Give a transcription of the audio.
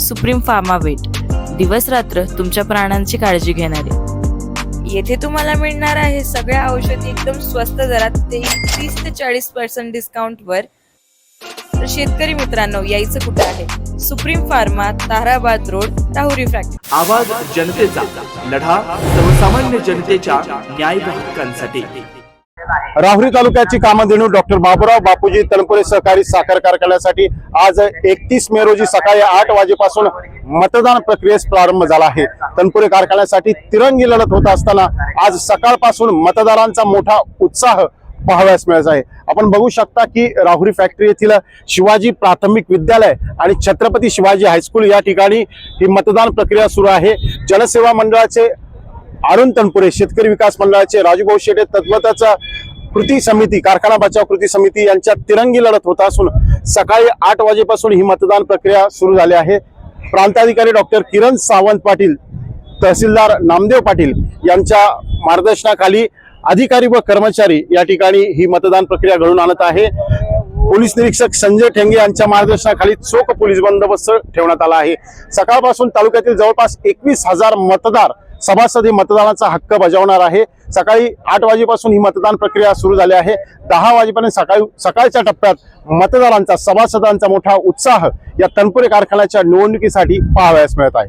Supreme pharma weight. दिवस रात्र तुमच्या प्राणांची काळजी घेणारे. येथे तुम्हाला मिळणार आहे सगळ्या औषधी एकदम स्वस्त दरात ते तीस ते चाळीस पर्सेंट डिस्काउंटवर तर शेतकरी मित्रांनो यायचं कुठं आहे? Supreme pharma Tarabad road Rahuri factory. आवाज जनतेचा लढा सर्वसामान्य जनतेच्या न्याय हक्कांसाठी राहुरी तालुक्याची कामधेनू डॉक्टर बाबुराव बापूजी तनपुरे सहकारी साखर कारखान्यासाठी आज एकतीस मे रोजी सकाळी आठ वाजेपासून मतदान प्रक्रियेस प्रारंभ झाला आहे. तनपुरे कारखान्यासाठी तिरंगी लढत होत असताना आज सकाळपासून मतदारांचा मोठा उत्साह पाहावयास मिळत आहे. आपण बघू शकता की राहुरी फॅक्टरी येथील शिवाजी प्राथमिक विद्यालय आणि छत्रपती शिवाजी हायस्कूल या ठिकाणी ही मतदान प्रक्रिया सुरू आहे. जलसेवा मंडळाचे अरुण तनपुरे शेतकरी विकास मंडळाचे राजूभाऊ शेटे तद्वतच कृती समिती कारखाना बचाव कृती समिती यांच्या तिरंगी लढत होत असून सकाळी आठ वाजेपासून ही मतदान प्रक्रिया सुरू झाली आहे. प्रांताधिकारी डॉक्टर किरण सावंत पाटील तहसीलदार नामदेव पाटील यांच्या मार्गदर्शनाखाली अधिकारी व कर्मचारी या ठिकाणी ही मतदान प्रक्रिया घडून आणत आहे. पोलीस निरीक्षक संजय ठेंगे यांच्या मार्गदर्शनाखाली चोख पोलीस बंदोबस्त ठेवण्यात आला आहे. सकाळपासून तालुक्यातील जवळपास एकवीस हजार मतदार सभासद हे मतदानाचा हक्क बजावणार आहे. सकाळी आठ वाजेपासून ही मतदान प्रक्रिया सुरू झाली आहे. दहा वाजेपर्यंत सकाळी सकाळच्या टप्प्यात मतदारांचा सभासदांचा मोठा उत्साह या तनपुरे कारखान्याच्या निवडणुकीसाठी पाहावयास मिळत आहे.